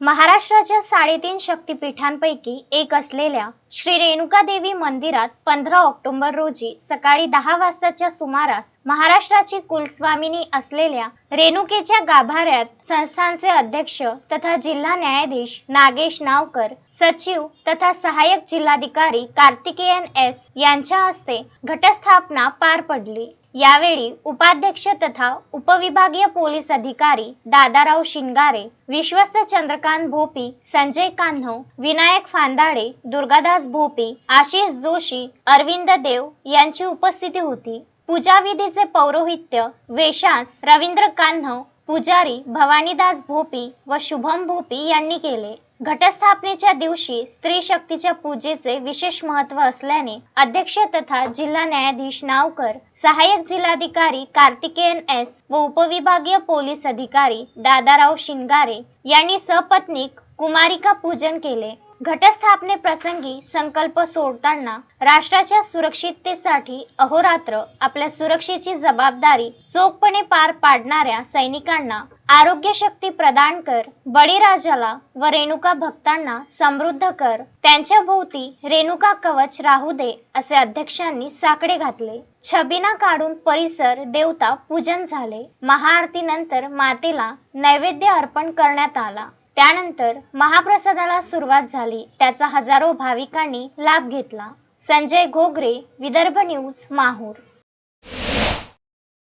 महाराष्ट्राच्या साडेतीन शक्तिपीठांपैकी एक असलेल्या श्री रेणुका देवी मंदिरात पंधरा ऑक्टोबर रोजी सकाळी दहा वाजताच्या सुमारास महाराष्ट्राची कुलस्वामिनी असलेल्या रेणुकेच्या गाभाऱ्यात संस्थानचे अध्यक्ष तथा जिल्हा न्यायाधीश नागेश नावकर सचिव तथा सहाय्यक जिल्हाधिकारी कार्तिकेयन एस यांच्या हस्ते घटस्थापना पार पडली. यावेळी उपाध्यक्ष तथा उपविभागीय पोलीस अधिकारी दादाराव शिंगारे विश्वस्त चंद्रकांत भोपी संजय कान्हो विनायक फांदाडे दुर्गादास भोपी आशिष जोशी अरविंद देव यांची उपस्थिती होती. पूजाविधीचे पौरोहित्य वेशास रवींद्र कान्हो पुजारी भवानीदास भोपी व शुभम भोपी यांनी केले. घटस्थापनेच्या दिवशी स्त्री शक्तीच्या पूजेचे विशेष महत्त्व असल्याने अध्यक्ष तथा जिल्हा न्यायाधीश नावकर सहाय्यक जिल्हाधिकारी कार्तिकेयन एस व उपविभागीय पोलीस अधिकारी दादाराव शिंगारे यांनी सपत्नीक कुमारिका पूजन केले. घटस्थापने प्रसंगी संकल्प सोडताना राष्ट्राच्या सुरक्षिततेसाठी अहोरात्र आपल्या सुरक्षेची जबाबदारी चोखपणे पार पाडणाऱ्या सैनिकांना आरोग्य शक्ती प्रदान कर बळीराजाला व रेणुका भक्तांना समृद्ध कर. त्यांच्या भोवती रेणुका कवच राहू दे असे अध्यक्षांनी साकडे घातले. छबिना काढून परिसर देवता पूजन झाले. महाआरतीनंतर मातेला नैवेद्य अर्पण करण्यात आला. त्यानंतर महाप्रसादाला सुरुवात झाली. त्याचा हजारो भाविकांनी लाभ घेतला. संजय घोगरे विदर्भ न्यूज माहूर.